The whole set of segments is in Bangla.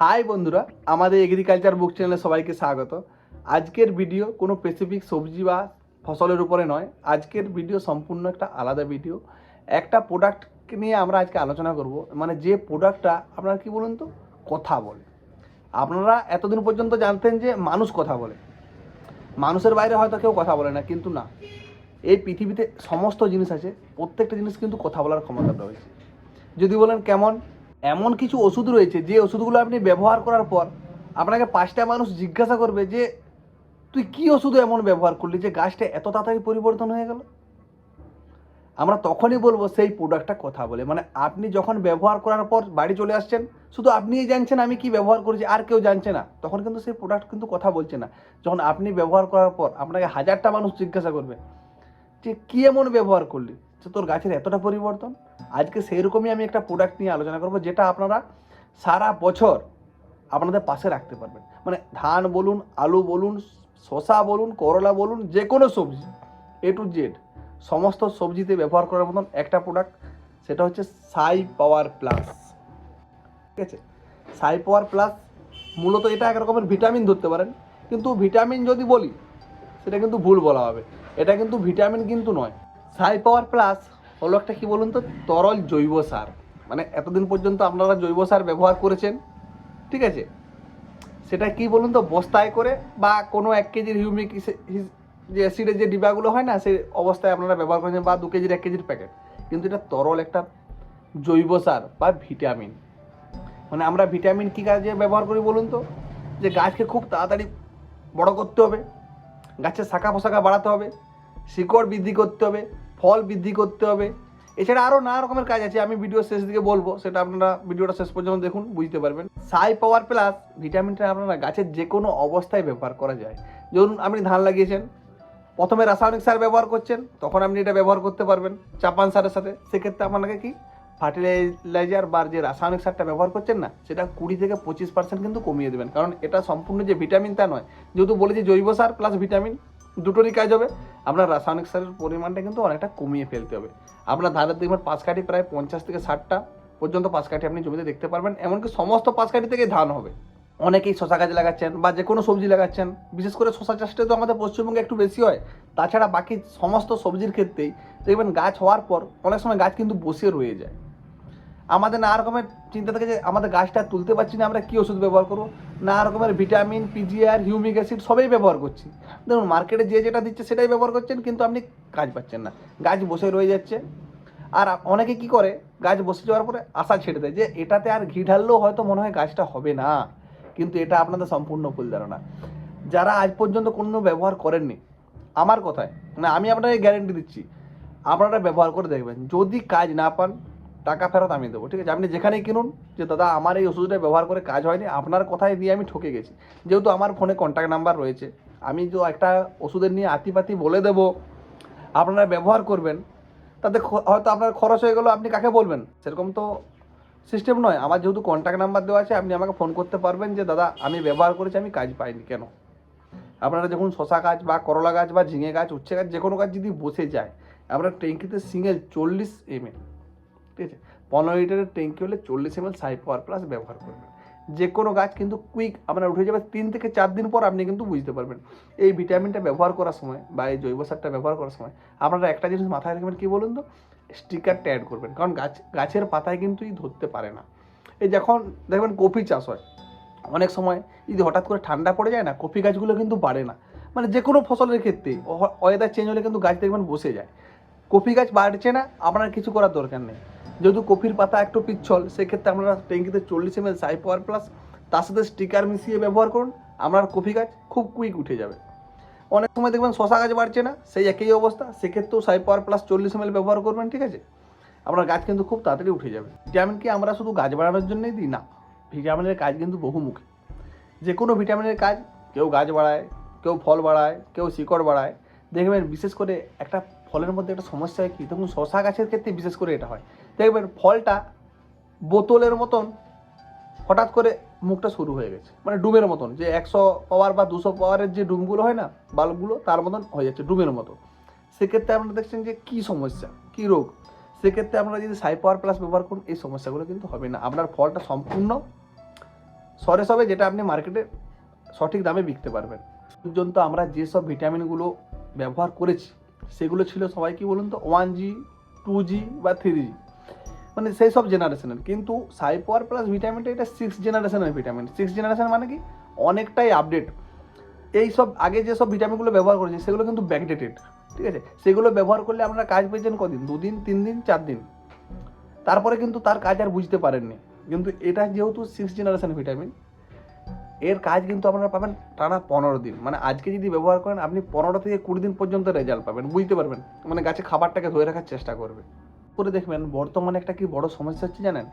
হাই বন্ধুরা। আমাদের এগ্রিকালচার বুক চ্যানেলে সবাইকে স্বাগত। আজকের ভিডিও কোনো স্পেসিফিক সবজি বা ফসলের উপরে নয়। আজকের ভিডিও সম্পূর্ণ একটা আলাদা ভিডিও একটা প্রোডাক্টকে নিয়ে আমরা আজকে আলোচনা করব। মানে যে প্রোডাক্টটা আপনারা কি বলুন তো? কথা বলে। আপনারা এতদিন পর্যন্ত জানতেন যে মানুষ কথা বলে। মানুষের বাইরে হয়তো কেউ কথা বলে না, কিন্তু না। এই পৃথিবীতে সমস্ত জিনিস আছে। প্রত্যেকটা জিনিস কিন্তু কথা বলার ক্ষমতা রয়েছে। যদি বলেন কেমন? এমন কিছু ওষুধ রয়েছে যে ওষুধগুলো আপনি ব্যবহার করার পর আপনাকে পাঁচটা মানুষ জিজ্ঞাসা করবে যে, তুই কি ওষুধ এমন ব্যবহার করলি যে গাছটা এত তাড়াতাড়ি পরিবর্তন হয়ে গেল? আমরা তখনই বলব সেই প্রোডাক্টটা কথা বলে। মানে আপনি যখন ব্যবহার করার পর বাড়ি চলে আসছেন, শুধু আপনিই জানছেন আমি কি ব্যবহার করেছি, আর কেউ জানছে না। তখন কিন্তু সেই প্রোডাক্ট কিন্তু কথা বলছে না। যখন আপনি ব্যবহার করার পর আপনাকে হাজারটা মানুষ জিজ্ঞাসা করবে যে, কী এমন ব্যবহার করলি? যে তোর গাছের এতটা পরিবর্তন? আজকে সেই রকমই আমি একটা প্রোডাক্ট নিয়ে আলোচনা করব, যেটা আপনারা সারা বছর আপনাদের পাশে রাখতে পারবেন। মানে ধান বলুন, আলু বলুন, শসা বলুন, করলা বলুন, যে কোনো সবজি এ টু জেড সমস্ত সবজিতে ব্যবহার করার মতন একটা প্রোডাক্ট সেটা হচ্ছে সাই পাওয়ার প্লাস ঠিক আছে? সাই পাওয়ার প্লাস মূলত এটা এক রকমের ভিটামিন ধরতে পারেন, কিন্তু ভিটামিন যদি বলি, সেটা কিন্তু ভুল বলা হবে। এটা কিন্তু ভিটামিন কিন্তু নয়। সাই পাওয়ার প্লাস হলো একটা কি বলুন তো, তরল জৈব সার। মানে এতদিন পর্যন্ত আপনারা জৈব সার ব্যবহার করেছেন, ঠিক আছে? সেটা কি বলুন তো, বস্তায় করে বা কোনো এক কেজির হিউমিক যে অ্যাসিডের যে ডিবাগুলো হয় না, সেই অবস্থায় আপনারা ব্যবহার করেছেন বা দু কেজির, এক কেজির প্যাকেট কিন্তু এটা তরল একটা জৈব সার বা ভিটামিন মানে আমরা ভিটামিন কী কাজে ব্যবহার করি বলুন তো? যে গাছকে খুব তাড়াতাড়ি বড় করতে হবে, গাছের শাখা পোশাখা বাড়াতে হবে, শিকড় বৃদ্ধি করতে হবে ফল বৃদ্ধি করতে হবে। এছাড়া আরও নানা রকমের কাজ আছে, আমি ভিডিও শেষ দিকে বলব, সেটা আপনারা ভিডিওটা শেষ পর্যন্ত দেখুন, বুঝতে পারবেন। সাই পাওয়ার প্লাস ভিটামিনটা আপনারা গাছের যে কোনো অবস্থায় ব্যবহার করা যায়। ধরুন, আপনি ধান লাগিয়েছেন, প্রথমে রাসায়নিক সার ব্যবহার করছেন, তখন আপনি এটা ব্যবহার করতে পারবেন চাপান সারের সাথে। সেক্ষেত্রে আপনাকে কি? ফার্টিলাইজার বা যে রাসায়নিক সারটা ব্যবহার করছেন না, সেটা কুড়ি থেকে পঁচিশ পার্সেন্ট কিন্তু কমিয়ে দেবেন। কারণ এটা সম্পূর্ণ যে ভিটামিন তা নয়। যেহেতু বলেছি জৈব সার প্লাস ভিটামিন দুটোরই কাজ হবে। আপনার রাসায়নিক সারের পরিমাণটা কিন্তু অনেকটা কমিয়ে ফেলতে হবে। আপনার ধানের দেখবেন পাঁচ কাঠি প্রায় পঞ্চাশ থেকে ষাটটা পর্যন্ত পাঁচ কাঠি আপনি জমিতে দেখতে পারবেন, এমনকি সমস্ত পাঁচ কাঠি থেকে ধান হবে। অনেকেই শশা গাছ লাগাচ্ছেন বা যে কোনো সবজি লাগাচ্ছেন, বিশেষ করে শশা চাষটা তো আমাদের পশ্চিমবঙ্গে একটু বেশি হয়, তাছাড়া বাকি সমস্ত সবজির ক্ষেত্রেই দেখবেন গাছ হওয়ার পর অনেক সময় গাছ কিন্তু বসে রয়ে যায়। আমাদের নানা রকমের চিন্তা থাকে যে আমাদের গাছটা তুলতে পারছি না, আমরা কী ওষুধ ব্যবহার করব? নানা রকমের ভিটামিন, পিজিআর, হিউমিক অ্যাসিড সবই ব্যবহার করছি। দেখুন মার্কেটে যে যেটা দিচ্ছে সেটাই ব্যবহার করছেন, কিন্তু আপনি কাজ পাচ্ছেন না। গাছ বসে রয়ে যাচ্ছে। আর অনেকে কি করে, গাছ বসে যাওয়ার পরে আশা ছেড়ে দেয় যে এটাতে আর ঘি ঢাললেও হয়তো মনে হয় গাছটা হবে না। কিন্তু এটা আপনাদের সম্পূর্ণ ভুল ধারণা। যারা আজ পর্যন্ত কোনো ব্যবহার করেননি, আমার কথায় মানে আমি আপনাকে গ্যারেন্টি দিচ্ছি, আপনারা ব্যবহার করে দেখবেন। যদি কাজ না পান টাকা ফেরত আমি দেবো, ঠিক আছে? আপনি যেখানেই কিনুন, যে দাদা, আমার এই ওষুধটা ব্যবহার করে কাজ হয়নি, আপনার কথায় দিয়ে আমি ঠকে গেছি। যেহেতু আমার ফোনে কন্ট্যাক্ট নাম্বার রয়েছে, আমি যে একটা ওষুধের নিয়ে আতিপাতি বলে দেবো, আপনারা ব্যবহার করবেন, তাতে হয়তো আপনার খরচ হয়ে গেলো, আপনি কাকে বলবেন? সেরকম তো সিস্টেম নয়। আমার যেহেতু কন্ট্যাক্ট নাম্বার দেওয়া আছে, আপনি আমাকে ফোন করতে পারবেন যে, দাদা, আমি ব্যবহার করেছি, আমি কাজ পাইনি, কেন? আপনারা যখন শশা গাছ বা করলা গাছ বা ঝিঙে গাছ, উচ্ছে গাছ যে কোনো গাছ যদি বসে যায়, আপনার ট্যাঙ্কিতে সিঙ্গেল চল্লিশ এমএল ঠিক আছে? পনেরো লিটারের ট্যাঙ্কি হলে চল্লিশ এমএল সাই পাওয়ার প্লাস ব্যবহার করবেন। যে কোনো গাছ কিন্তু কুইক আপনার উঠে যাবে তিন থেকে চার দিন পর আপনি কিন্তু বুঝতে পারবেন। এই ভিটামিনটা ব্যবহার করার সময় বা এই জৈব সারটা ব্যবহার করার সময় আপনারা একটা জিনিস মাথায় রাখবেন কী বলুন তো? স্টিকারটা অ্যাড করবেন। কারণ গাছ, গাছের পাতায় কিন্তু এই ধরতে পারে না। এই যখন দেখবেন কফি চাষ হয়, অনেক সময় যদি হঠাৎ করে ঠান্ডা পড়ে যায় না কফি গাছগুলো কিন্তু বাড়ে না। মানে যে কোনো ফসলের ক্ষেত্রে ওয়েদার চেঞ্জ হলে কিন্তু গাছ দেখবেন বসে যায়। কফি গাছ বাড়ছে না, আপনার কিছু করার দরকার নেই। যেহেতু কফির পাতা একটু পিচ্ছল সেক্ষেত্রে আপনারা ট্যাঙ্কিতে চল্লিশ এম এল সাই পাওয়ার প্লাস তার সাথে স্টিকার মিশিয়ে ব্যবহার করুন, আপনার কফি গাছ খুব কুইক উঠে যাবে। অনেক সময় দেখবেন শশা গাছ বাড়ছে না, সেই একই অবস্থা, সেক্ষেত্রেও সাই পাওয়ার প্লাস চল্লিশ এম ব্যবহার করবেন, ঠিক আছে? আপনার গাছ কিন্তু খুব তাড়াতাড়ি উঠে যাবে। ভিটামিন কি আমরা শুধু গাছ বাড়ানোর জন্যই দিই? না ভিটামিনের কাজ কিন্তু বহুমুখী। যে কোনো ভিটামিনের কাজ, কেউ গাছ বাড়ায়, কেউ ফল বাড়ায়, কেউ শিকড় বাড়ায়। দেখবেন বিশেষ করে একটা ফলের মধ্যে একটা সমস্যা হয় কি? দেখুন, শশা গাছের ক্ষেত্রে বিশেষ করে এটা হয়। দেখবেন ফলটা বোতলের মতন হঠাৎ করে মুখটা শুরু হয়ে গেছে। মানে ডুমের মতন, যে একশো পাওয়ার বা দুশো পাওয়ারের যে ডুমগুলো হয় না, বাল্বগুলো, তার মতন হয়ে যাচ্ছে, ডুমের মতো। সেক্ষেত্রে আপনারা দেখছেন যে কী সমস্যা, কী রোগ? সেক্ষেত্রে আপনারা যদি সাই পাওয়ার প্লাস ব্যবহার করুন, এই সমস্যাগুলো কিন্তু হবে না। আপনার ফলটা সম্পূর্ণ সরে সবে যেটা আপনি মার্কেটে সঠিক দামে বিকতে পারবেন। পর্যন্ত আমরা যেসব ভিটামিনগুলো ব্যবহার করেছি, সেগুলো ছিল সবাই কি বলুন তো ওয়ান জি টু জি বা থ্রি জি মানে সেই সব জেনারেশনের কিন্তু সাইপার প্লাস ভিটামিনটা এটা সিক্স জেনারেশনের ভিটামিন সিক্স জেনারেশন মানে কি? অনেকটাই আপডেট এই সব আগে যেসব ভিটামিনগুলো ব্যবহার করেছি, সেগুলো কিন্তু ব্যাকডেটেড ঠিক আছে? সেগুলো ব্যবহার করলে আপনারা কাজ পেয়েছেন কদিন? দুদিন, তিন দিন, চার দিন। তারপরে কিন্তু তার কাজ আর বুঝতে পারেননি। কিন্তু এটা যেহেতু সিক্স জেনারেশন ভিটামিন এর কাজ কিন্তু আপনারা পাবেন টানা পনেরো দিন। মানে আজকে যদি ব্যবহার করেন, আপনি পনেরো থেকে কুড়ি দিন পর্যন্ত রেজাল্ট পাবেন। বুঝতে পারবেন। মানে গাছে খাবারটাকে ধরে রাখার চেষ্টা করবে। করে দেখবেন বর্তমানে একটা কি বড় সমস্যা হচ্ছে জানেন?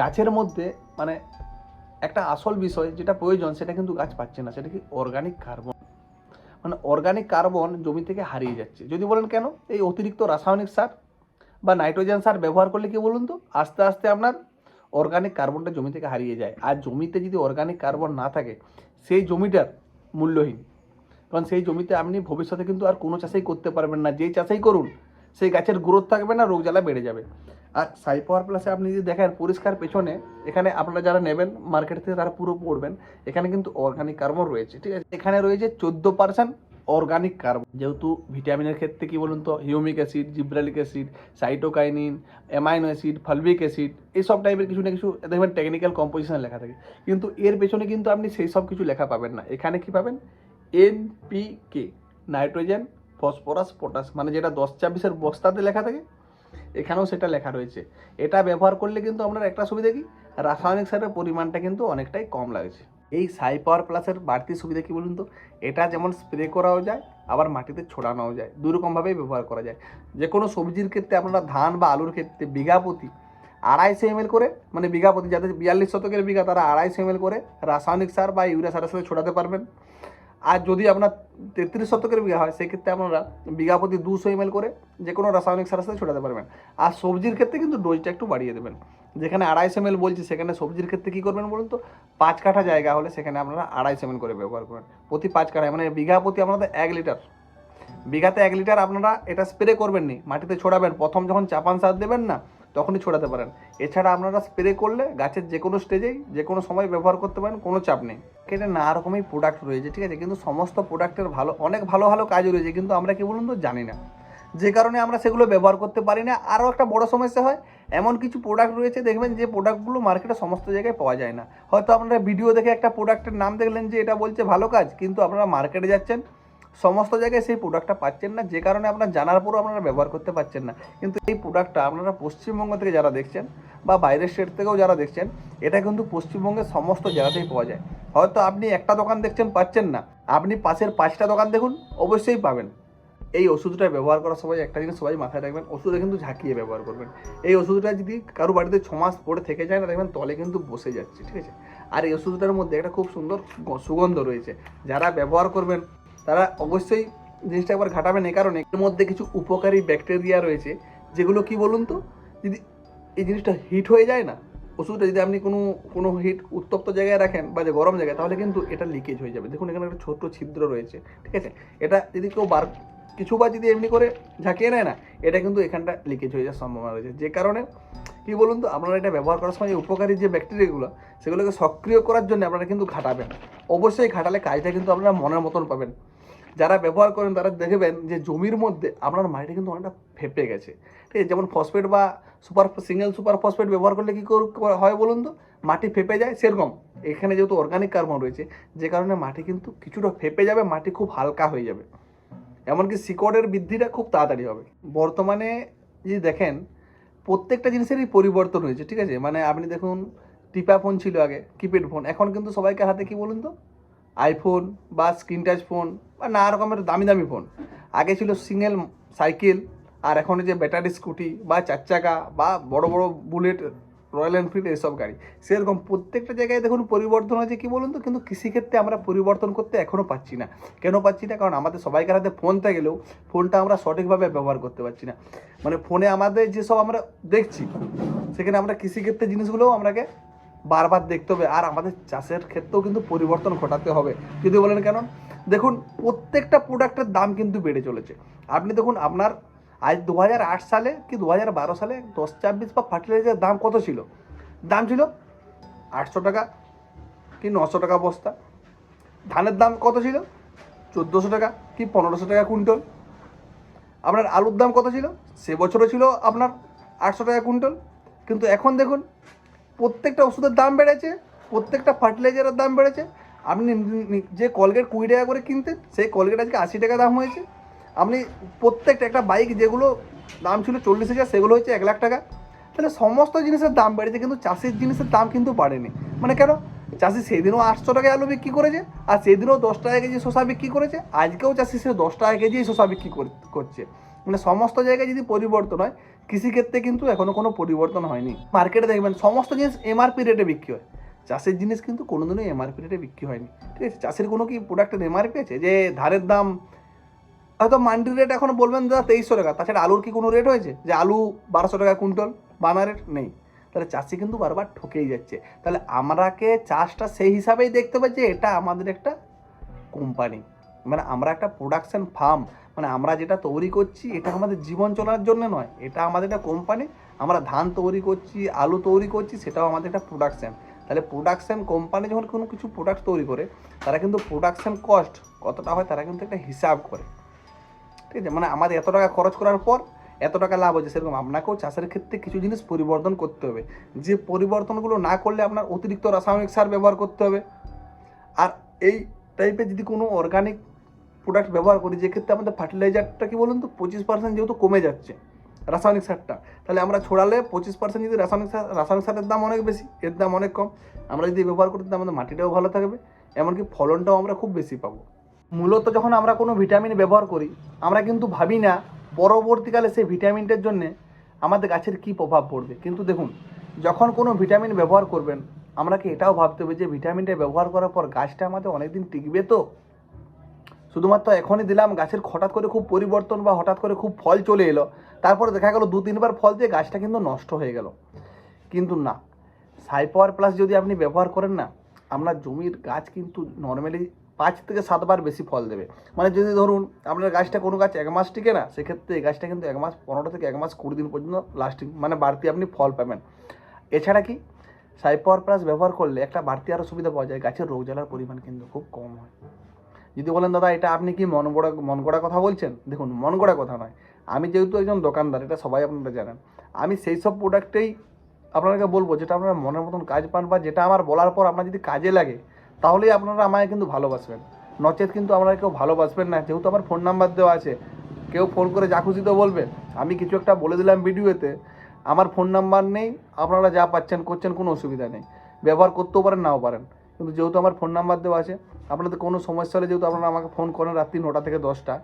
গাছের মধ্যে মানে একটা আসল বিষয় যেটা প্রয়োজন সেটা কিন্তু গাছ পাচ্ছে না, সেটা কি অর্গানিক কার্বন মানে অর্গানিক কার্বন জমি থেকে হারিয়ে যাচ্ছে। যদি বলেন কেন? এই অতিরিক্ত রাসায়নিক সার বা নাইট্রোজেন সার ব্যবহার করলে কি বলুন তো? আস্তে আস্তে আপনার অর্গানিক কার্বনটা জমি থেকে হারিয়ে যায়। আর জমিতে যদি অর্গানিক কার্বন না থাকে, সেই জমিটার মূল্যহীন। কারণ সেই জমিতে আপনি ভবিষ্যতে কিন্তু আর কোনো চাষেই করতে পারবেন না। যেই চাষেই করুন সেই গাছের গ্রোথ থাকবে না, রোগ জ্বালা বেড়ে যাবে। আর সাই পাওয়ার প্লাসে আপনি যদি দেখেন, পরিষ্কার পেছনে, এখানে আপনারা যারা নেবেন মার্কেট থেকে তারা পুরো পড়বেন। এখানে কিন্তু অর্গানিক কার্বন রয়েছে, ঠিক আছে? এখানে রয়েছে চোদ্দ পার্সেন্ট অর্গানিক কার্বন যেহেতু ভিটামিনের ক্ষেত্রে কি বলুন তো humic acid gibberellic acid cytokinin amino acid fulvic acid এইসব টাইপের কিছু না কিছু, দেখবেন টেকনিক্যাল কম্পোজিশন লেখা থাকে। কিন্তু এর পেছনে কিন্তু আপনি সেই সব কিছু লেখা পাবেন না। এখানে কি পাবেন? এনপিকে নাইট্রোজেন ফসফরাস, পটাশ মানে যেটা দশ ছাব্বিশের বস্তাতে লেখা থাকে, এখানেও সেটা লেখা রয়েছে। এটা ব্যবহার করলে কিন্তু আপনার একটা সুবিধা কি? রাসায়নিক সারের পরিমাণটা কিন্তু অনেকটাই কম লাগছে। এই সাই পাওয়ার প্লাসের বাড়তি সুবিধা কী বলুন তো? এটা যেমন স্প্রে করাও যায়, আবার মাটিতে ছড়ানোও যায় দুই রকমভাবেই ব্যবহার করা যায়। যে কোনো সবজির ক্ষেত্রে আপনারা ধান বা আলুর ক্ষেত্রে বিঘা প্রতি আড়াইশো এম করে মানে বিঘা প্রতি, যাদের বিয়াল্লিশ শতকের বিঘা, তারা আড়াইশো এম করে রাসায়নিক সার বা ইউরিয়া সারের সাথে ছড়াতে পারবেন। আর যদি আপনার তেত্রিশ শতকের বিঘা হয়, সেক্ষেত্রে আপনারা বিঘা প্রতি দুশো এম করে যে কোনো রাসায়নিক সারের সাথে ছড়াতে পারবেন। আর সবজির ক্ষেত্রে কিন্তু ডোজটা একটু বাড়িয়ে দেবেন। যেখানে আড়াইশো এম বলছি, সেখানে সবজির ক্ষেত্রে কী করবেন বলুন তো? পাঁচ কাঠা জায়গা হলে সেখানে আপনারা আড়াইশো এম করে ব্যবহার করবেন। প্রতি পাঁচ কাঠা মানে বিঘা প্রতি আপনাদের এক লিটার। বিঘাতে এক লিটার আপনারা এটা স্প্রে করবেন নি মাটিতে ছড়াবেন। প্রথম যখন চাপান সার দেবেন না তখনই ছড়াতে পারেন। এছাড়া আপনারা স্প্রে করলে গাছের যে কোনো স্টেজেই যে কোনো সময় ব্যবহার করতে পারেন, কোনো চাপ নেই। এটা নানা রকমই প্রোডাক্ট রয়েছে, ঠিক আছে? কিন্তু সমস্ত প্রোডাক্টের ভালো, অনেক ভালো ভালো কাজ রয়েছে, কিন্তু আমরা কী বলুন তো জানি না। যে কারণে আমরা সেগুলো ব্যবহার করতে পারি না। আরও একটা বড় সমস্যা হয়, এমন কিছু প্রোডাক্ট রয়েছে, দেখবেন যে প্রোডাক্টগুলো মার্কেটে সমস্ত জায়গায় পাওয়া যায় না। হয়তো আপনারা ভিডিও দেখে একটা প্রোডাক্টের নাম দেখলেন যে এটা বলছে ভালো কাজ, কিন্তু আপনারা মার্কেটে যাচ্ছেন সমস্ত জায়গায় সেই প্রোডাক্টটা পাচ্ছেন না, যে কারণে আপনার জানার পরও আপনারা ব্যবহার করতে পারছেন না। কিন্তু এই প্রোডাক্টটা আপনারা পশ্চিমবঙ্গ থেকে যারা দেখছেন বা বাইরের স্টেট থেকেও যারা দেখছেন, এটা কিন্তু পশ্চিমবঙ্গের সমস্ত জায়গাতেই পাওয়া যায়। হয়তো আপনি একটা দোকান দেখছেন, পাচ্ছেন না। আপনি পাশের পাঁচটা দোকান দেখুন, অবশ্যই পাবেন। এই ওষুধটা ব্যবহার করার সময় একটা জিনিস সবাই মাথায় রাখবেন, ওষুধে কিন্তু ঝাঁকিয়ে ব্যবহার করবেন। এই ওষুধটা যদি কারও বাড়িতে ছ মাস পরে থেকে যায় না, দেখবেন তলে কিন্তু বসে যাচ্ছে, ঠিক আছে? আর এই ওষুধটার মধ্যে একটা খুব সুন্দর সুগন্ধ রয়েছে। যারা ব্যবহার করবেন তারা অবশ্যই জিনিসটা একবার ঘাটাবেন এ কারণে। এর মধ্যে কিছু উপকারী ব্যাকটেরিয়া রয়েছে, যেগুলো কি বলুন তো, যদি এই জিনিসটা হিট হয়ে যায় না, ওষুধটা যদি আপনি কোনো কোনো হিট উত্তপ্ত জায়গায় রাখেন বা যে গরম জায়গায়, তাহলে কিন্তু এটা লিকেজ হয়ে যাবে। দেখুন, এখানে একটা ছোট্ট ছিদ্র রয়েছে, ঠিক আছে? এটা যদি কেউ বার, কিছু বা যদি এমনি করে ঝাঁকিয়ে নেয় না, এটা কিন্তু এখানটা লিকেজ হয়ে যাওয়ার সম্ভাবনা রয়েছে। যে কারণে, কি বলুন তো, আপনারা এটা ব্যবহার করার সময় উপকারী যে ব্যাকটেরিয়াগুলো, সেগুলোকে সক্রিয় করার জন্য আপনারা কিন্তু ঘাটাবেন। অবশ্যই ঘাটালে কাজটা কিন্তু আপনারা মনের মতন পাবেন। যারা ব্যবহার করেন, তারা দেখবেন যে জমির মধ্যে আপনার মাটিটা কিন্তু অনেকটা ফেপে গেছে। ঠিক আছে? যেমন ফসফেট বা সুপার সিঙ্গেল সুপার ফসফেট ব্যবহার করলে কী হয় বলুন তো? মাটি ফেপে যায়, সেরকম। এখানে যেহেতু অর্গানিক কার্বন রয়েছে, যে কারণে মাটি কিন্তু কিছুটা ফেপে যাবে, মাটি খুব হালকা হয়ে যাবে। এমনকি শিকড়ের বৃদ্ধিটা খুব তাড়াতাড়ি হবে। বর্তমানে যদি দেখেন, প্রত্যেকটা জিনিসেরই পরিবর্তন হয়েছে, ঠিক আছে? মানে আপনি দেখুন, টিপা ফোন ছিল আগে কিপ্যাড ফোন এখন কিন্তু সবাইকার হাতে কি বলুন তো? আইফোন বা স্ক্রিন টাচ ফোন বা নানা রকমের দামি দামি ফোন। আগে ছিল সিঙ্গেল সাইকেল, আর এখন যে ব্যাটারি স্কুটি বা চার চাকা বা বড় বড় বুলেট, রয়্যাল এনফিল্ড এইসব গাড়ি। সেরকম প্রত্যেকটা জায়গায় দেখুন পরিবর্তন হয়েছে কী বলুন তো? কিন্তু কৃষিক্ষেত্রে আমরা পরিবর্তন করতে এখনও পাচ্ছি না। কেন পাচ্ছি না? কারণ আমাদের সবাইকার হাতে ফোন থাকলেও ফোনটা আমরা সঠিকভাবে ব্যবহার করতে পারছি না। মানে ফোনে আমাদের যেসব আমরা দেখছি, সেখানে আমরা কৃষিক্ষেত্রে জিনিসগুলোও আমরাকে বারবার দেখতে হবে। আর আমাদের চাষের ক্ষেত্রেও কিন্তু পরিবর্তন ঘটাতে হবে। যদি বলেন কেন? দেখুন, প্রত্যেকটা প্রোডাক্টের দাম কিন্তু বেড়ে চলেছে। আপনি দেখুন, আপনার আজ দু সালে কি দু সালে দশ, ছাব্বিশ বা ফার্টিলাইজারের দাম কত ছিল? দাম ছিল আটশো টাকা কি নশো টাকা বস্তা। ধানের দাম কত ছিল? চোদ্দোশো টাকা কি পনেরোশো টাকা কুইন্টল। আপনার আলুর দাম কত ছিল? সে বছরও ছিল আপনার আটশো টাকা কুইন্টল। কিন্তু এখন দেখুন প্রত্যেকটা ওষুধের দাম বেড়েছে, প্রত্যেকটা ফার্টিলাইজারের দাম বেড়েছে। আপনি যে কলগেট কুড়ি টাকা করে কিনতেন, সেই কলগেট আজকে আশি টাকা দাম হয়েছে। আপনি প্রত্যেকটা একটা বাইক যেগুলো দাম ছিল চল্লিশ হাজার, সেগুলো হচ্ছে এক লাখ টাকা। তাহলে সমস্ত জিনিসের দাম বেড়েছে, কিন্তু চাষির জিনিসের দাম কিন্তু বাড়েনি। মানে কেন? চাষি সেদিনও আটশো টাকায় আলু বিক্রি করেছে, আর সেদিনও দশ টাকা কেজি শসা বিক্রি করেছে। আজকেও চাষি সে দশ টাকা কেজি শসা বিক্রি কর- করছে। মানে সমস্ত জায়গায় যদি পরিবর্তন হয় কৃষিক্ষেত্রে কিন্তু এখনও কোনো পরিবর্তন হয়নি। মার্কেটে দেখবেন সমস্ত জিনিস এমআরপি রেটে বিক্রি হয়। চাষের জিনিস কিন্তু কোনোদিনও এমআরপি রেটে বিক্রি হয়নি। ঠিক আছে? চাষের কোনো কি প্রোডাক্টের এমআরপি আছে? যে ধারের দাম হয়তো মান্ডির রেট এখন বলবেন দাদা তেইশশো টাকা, তাছাড়া আলুর কি কোনো রেট হয়েছে? যে আলু বারোশো টাকা কুইন্টল বানা রেট নেই। তাহলে চাষি কিন্তু বারবার ঠকেই যাচ্ছে। তাহলে আমরাকে চাষটা সেই হিসাবেই দেখতে যে এটা আমাদের একটা কোম্পানি মানে আমরা একটা প্রোডাকশন ফার্ম মানে আমরা যেটা তৈরি করছি, এটা আমাদের জীবন চলার জন্য নয়। এটা আমাদের একটা কোম্পানি আমরা ধান তৈরি করছি, আলু তৈরি করছি, সেটাও আমাদের একটা প্রোডাকশন তাহলে প্রোডাকশন কোম্পানি যখন কোনো কিছু প্রোডাক্ট তৈরি করে, তারা কিন্তু প্রোডাকশন কস্ট কতটা হয়, তারা কিন্তু একটা হিসাব করে। ঠিক আছে? মানে আমাদের এত টাকা খরচ করার পর, এত টাকা লাভ হচ্ছে। সেরকম আপনাকেও চাষের ক্ষেত্রে কিছু জিনিস পরিবর্তন করতে হবে। যে পরিবর্তনগুলো না করলে আপনার অতিরিক্ত রাসায়নিক সার ব্যবহার করতে হবে। আর এই টাইপের যদি কোনো অর্গানিক প্রোডাক্ট ব্যবহার করি যেক্ষেত্রে আমাদের ফার্টিলাইজারটা কি বলুন তো, পঁচিশ পার্সেন্ট যেহেতু কমে যাচ্ছে রাসায়নিক সারটা, তাহলে আমরা ছড়ালে পঁচিশ পার্সেন্ট যদি রাসায়নিক সার, রাসায়নিক সারের দাম অনেক বেশি, এর দাম অনেক কম, আমরা যদি ব্যবহার করি তাহলে আমাদের মাটিটাও ভালো থাকবে, এমনকি ফলনটাও আমরা খুব বেশি পাবো। মূলত যখন আমরা কোনো ভিটামিন ব্যবহার করি, আমরা কিন্তু ভাবি না পরবর্তীকালে সেই ভিটামিনটার জন্যে আমাদের গাছের কী প্রভাব পড়বে। কিন্তু দেখুন, যখন কোনো ভিটামিন ব্যবহার করবেন আমাকে এটাও ভাবতে হবে যে ভিটামিনটা ব্যবহার করার পর গাছটা আমাদের অনেকদিন টিকবে তো? শুধুমাত্র এখনই দিলাম, গাছের হঠাৎ করে খুব পরিবর্তন বা হঠাৎ করে খুব ফল চলে এলো। তারপরে দেখা গেল দু তিনবার ফল দিয়ে গাছটা কিন্তু নষ্ট হয়ে গেল। কিন্তু না সাই পাওয়ার প্লাস যদি আপনি ব্যবহার করেন না আপনার জমির গাছ কিন্তু নর্মালি পাঁচ থেকে সাতবার বেশি ফল দেবে। মানে যদি ধরুন আপনার গাছটা কোনো গাছ এক মাস টিকে না, সেক্ষেত্রে এই গাছটা কিন্তু এক মাস, পনেরো থেকে এক মাস কুড়ি দিন পর্যন্ত লাস্টিং মানে বাড়তি আপনি ফল পাবেন। এছাড়া কি? সাই পাওয়ার প্লাস ব্যবহার করলে একটা বাড়তি আরও সুবিধা পাওয়া যায়, গাছের রোগ জ্বালার পরিমাণ কিন্তু খুব কম হয়। যদি বলেন, দাদা, এটা আপনি কি মন গড়া মন গড়া কথা বলছেন? দেখুন, মন গড়া কথা নয়। আমি যেহেতু একজন দোকানদার, এটা সবাই আপনারা জানেন। আমি সেই সব প্রোডাক্টেই আপনাদেরকে বলব, যেটা আপনারা মনের মতন কাজ পান বা যেটা আমার বলার পর আপনার যদি কাজে লাগে, তাহলেই আপনারা আমায় কিন্তু ভালোবাসবেন। নচেত কিন্তু আপনারা কেউ ভালোবাসবেন না। যেহেতু আমার ফোন নাম্বার দেওয়া আছে, কেউ ফোন করে যা খুশি তো বলবে। আমি কিছু একটা বলে দিলাম ভিডিওতে, আমার ফোন নাম্বার নেই, আপনারা যা পাচ্ছেন, করছেন, কোনো অসুবিধা নেই। ব্যবহার করতেও পারেন, নাও পারেন। কিন্তু যেহেতু আমার ফোন নাম্বার দেওয়া আছে, আপনাদের কোনো সমস্যা হলে যেহেতু আপনারা আমাকে ফোন করেন রাত্রি নটা থেকে দশটা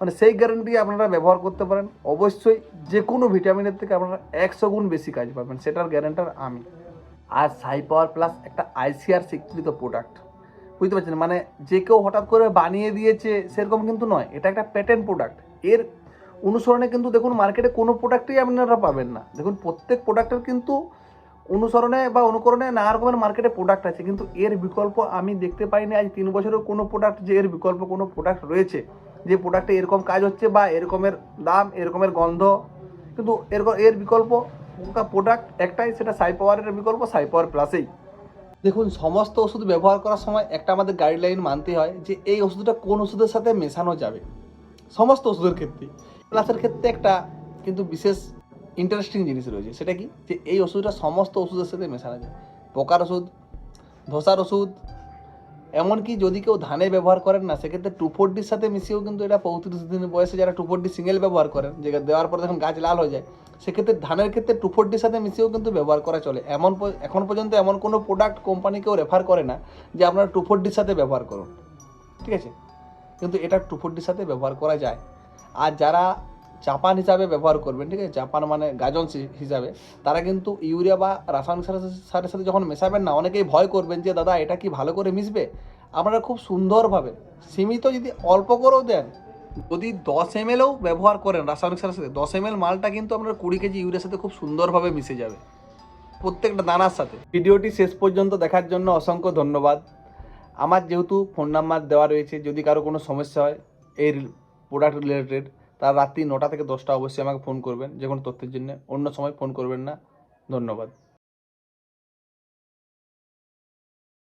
মানে সেই গ্যারান্টি আপনারা ব্যবহার করতে পারেন। অবশ্যই যে কোনো ভিটামিনের থেকে আপনারা একশো গুণ বেশি কাজ পাবেন, সেটার গ্যারান্টার আমি। আর সাই পাওয়ার প্লাস একটা আইসিআর স্বীকৃত প্রোডাক্ট বুঝতে পারছেন? মানে যে কেউ হঠাৎ করে বানিয়ে দিয়েছে, সেরকম কিন্তু নয়। এটা একটা প্যাটেন্ট প্রোডাক্টের অনুসরণে কিন্তু দেখুন মার্কেটে কোনো প্রোডাক্টই আপনারা পাবেন না। দেখুন, প্রত্যেক প্রোডাক্টের কিন্তু অনুসরণে বা অনুকরণে নানা রকমের মার্কেটে প্রোডাক্ট আছে। কিন্তু এর বিকল্প আমি দেখতে পাইনি। আজ তিন বছরের কোনো প্রোডাক্ট যে এর বিকল্প কোনো প্রোডাক্ট রয়েছে, যে প্রোডাক্টে এরকম কাজ হচ্ছে বা এরকমের দাম, এরকমের গন্ধ, কিন্তু এরকম এর বিকল্প প্রোডাক্ট একটাই সেটা সাই পাওয়ারের বিকল্প সাই পাওয়ার প্লাসেই দেখুন, সমস্ত ওষুধ ব্যবহার করার সময় একটা আমাদের গাইডলাইন মানতে হয় যে এই ওষুধটা কোন ওষুধের সাথে মেশানো যাবে। সমস্ত ওষুধের ক্ষেত্রে। প্লাসের ক্ষেত্রে একটা কিন্তু বিশেষ ইন্টারেস্টিং জিনিস রয়েছে। সেটা কি? যে এই ওষুধটা সমস্ত ওষুধের সাথে মেশানো যায়। পোকার ওষুধ, ধসার ওষুধ, এমনকি যদি কেউ ধানে ব্যবহার করেন না, সেক্ষেত্রে টু ফোরটির সাথে মিশিয়েও কিন্তু এটা পঁয়ত্রিশ দিন বয়সে যারা টু ফোরটি সিঙ্গেল ব্যবহার করেন, যে দেওয়ার পরে যখন গাছ লাল হয়ে যায়, সেক্ষেত্রে ধানের ক্ষেত্রে টু ফোরটির সাথে মিশিয়েও কিন্তু ব্যবহার করা চলে। এমন এখন পর্যন্ত এমন কোনো প্রোডাক্ট কোম্পানি কেউ রেফার করে না, যে আপনারা টু ফোরটির সাথে ব্যবহার করুন। ঠিক আছে? কিন্তু এটা টু ফোরটির সাথে ব্যবহার করা যায়। আর যারা জাপান হিসাবে ব্যবহার করবেন, ঠিক আছে? জাপান মানে গাজন হিসাবে। তারা কিন্তু ইউরিয়া বা রাসায়নিক সারের সারের সাথে যখন মেশাবেন না, অনেকেই ভয় করবেন যে, দাদা, এটা কি ভালো করে মিশবে? আপনারা খুব সুন্দরভাবে সীমিত যদি অল্প করেও দেন, যদি দশ এম এলও ব্যবহার করেন রাসায়নিক সারের সাথে, দশ এম এল মালটা কিন্তু আপনার কুড়ি কেজি ইউরিয়ার সাথে খুব সুন্দরভাবে মিশে যাবে। প্রত্যেকটা দানার সাথে। ভিডিওটি শেষ পর্যন্ত দেখার জন্য অসংখ্য ধন্যবাদ। আমার যেহেতু ফোন নাম্বার দেওয়া রয়েছে, যদি কারও কোনো সমস্যা হয়, এর প্রোডাক্ট রিলেটেড তার রাত্রি নটা থেকে দশটা অবশ্যই আমাকে ফোন করবেন যে কোনো তথ্যের জন্য। অন্য সময় ফোন করবেন না। ধন্যবাদ।